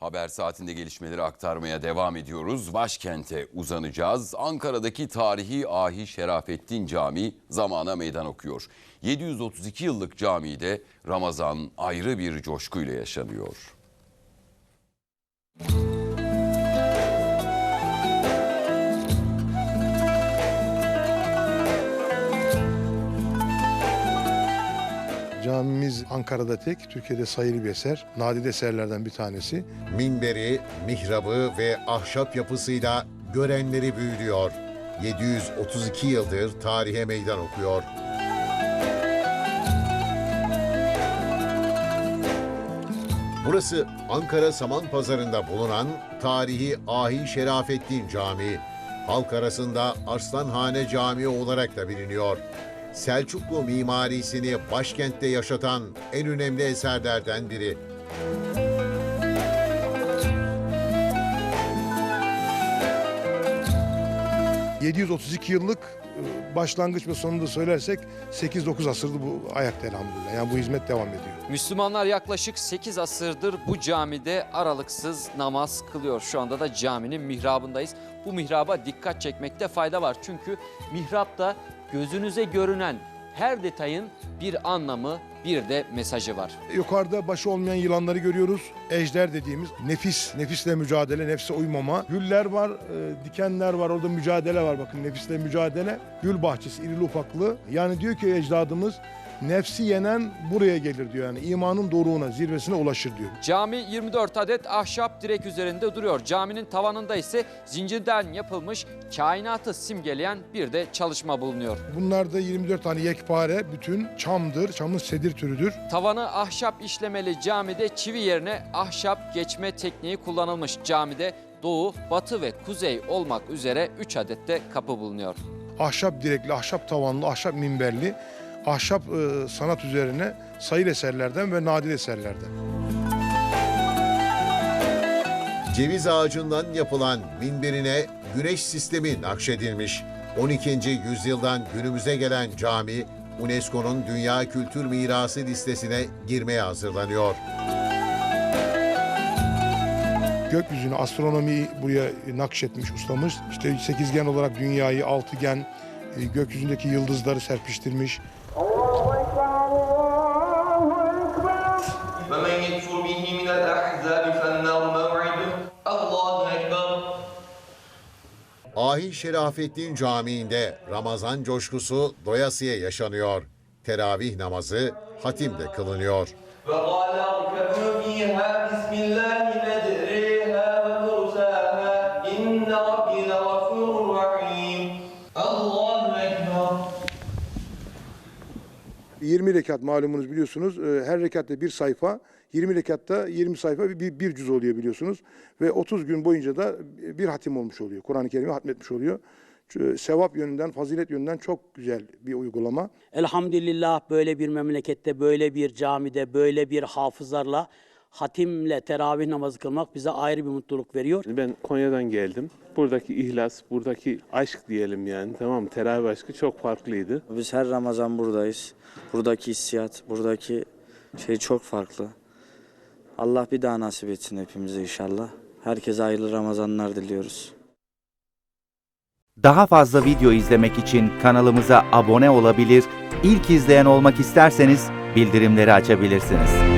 Haber saatinde gelişmeleri aktarmaya devam ediyoruz. Başkente uzanacağız. Ankara'daki tarihi Ahi Şerafettin Camii zamana meydan okuyor. 732 yıllık camide Ramazan ayrı bir coşkuyla yaşanıyor. Ankara'da tek, Türkiye'de sayılı bir eser. Nadide eserlerden bir tanesi. Minberi, mihrabı ve ahşap yapısıyla görenleri büyülüyor. 732 yıldır tarihe meydan okuyor. Burası Ankara Saman Pazarı'nda bulunan tarihi Ahi Şerafettin Camii. Halk arasında Arslanhane Camii olarak da biliniyor. Selçuklu mimarisini başkentte yaşatan en önemli eserlerden biri. 732 yıllık e, başlangıç ve sonunda söylersek 8-9 asırdı bu ayakta elhamdülillah. Yani bu hizmet devam ediyor. Müslümanlar yaklaşık 8 asırdır bu camide aralıksız namaz kılıyor. Şu anda da caminin mihrabındayız. Bu mihraba dikkat çekmekte fayda var. Çünkü mihrapta gözünüze görünen her detayın bir anlamı, bir de mesajı var. Yukarıda başı olmayan yılanları görüyoruz. Ejder dediğimiz nefis, nefisle mücadele, nefse uymama. Güller var, e, dikenler var, orada mücadele var. Bakın nefisle mücadele. Gül bahçesi, irili ufaklı. Yani diyor ki ecdadımız nefsi yenen buraya gelir diyor. Yani imanın doruğuna, zirvesine ulaşır diyor. Cami 24 adet ahşap direk üzerinde duruyor. Caminin tavanında ise zincirden yapılmış kainatı simgeleyen bir de çalışma bulunuyor. Bunlar da 24 tane yekpare, bütün çamdır, çamın sedir türüdür. Tavanı ahşap işlemeli camide çivi yerine ahşap geçme tekniği kullanılmış. Camide doğu, batı ve kuzey olmak üzere 3 adette kapı bulunuyor. ahşap direkli, ahşap tavanlı, ahşap minberli, ahşap e, sanat üzerine sayılı eserlerden ve nadir eserlerden. Ceviz ağacından yapılan minberine güneş sistemi nakşedilmiş. 12. yüzyıldan günümüze gelen cami UNESCO'nun Dünya Kültür Mirası listesine girmeye hazırlanıyor. Gökyüzünü, astronomiyi buraya nakşetmiş ustamız. İşte sekizgen olarak dünyayı, altıgen, gökyüzündeki yıldızları serpiştirmiş. ومن يكفر به من الأحزاب فالنار موعده الله أكبر Ahi Şerafettin Camii'nde Ramazan coşkusu doyasıya yaşanıyor. Teravih namazı hatimle kılınıyor. وقال اركبوا فيها بسم الله 20 rekat malumunuz biliyorsunuz. E, Her rekatta bir sayfa, 20 rekatta 20 sayfa bir, bir cüz oluyor biliyorsunuz. Ve 30 gün boyunca da bir hatim olmuş oluyor. Kur'an-ı Kerim'i hatmetmiş oluyor. Ç- Sevap yönünden, fazilet yönünden çok güzel bir uygulama. Elhamdülillah böyle bir memlekette, böyle bir camide, böyle bir hafızlarla hatimle teravih namazı kılmak bize ayrı bir mutluluk veriyor. Ben Konya'dan geldim. Buradaki ihlas, buradaki aşk diyelim yani tamam mı? Teravih aşkı çok farklıydı. Biz her Ramazan buradayız. Buradaki hissiyat, buradaki şey çok farklı. Allah bir daha nasip etsin hepimize inşallah. Herkese hayırlı Ramazanlar diliyoruz. Daha fazla video izlemek için kanalımıza abone olabilir, ilk izleyen olmak isterseniz bildirimleri açabilirsiniz.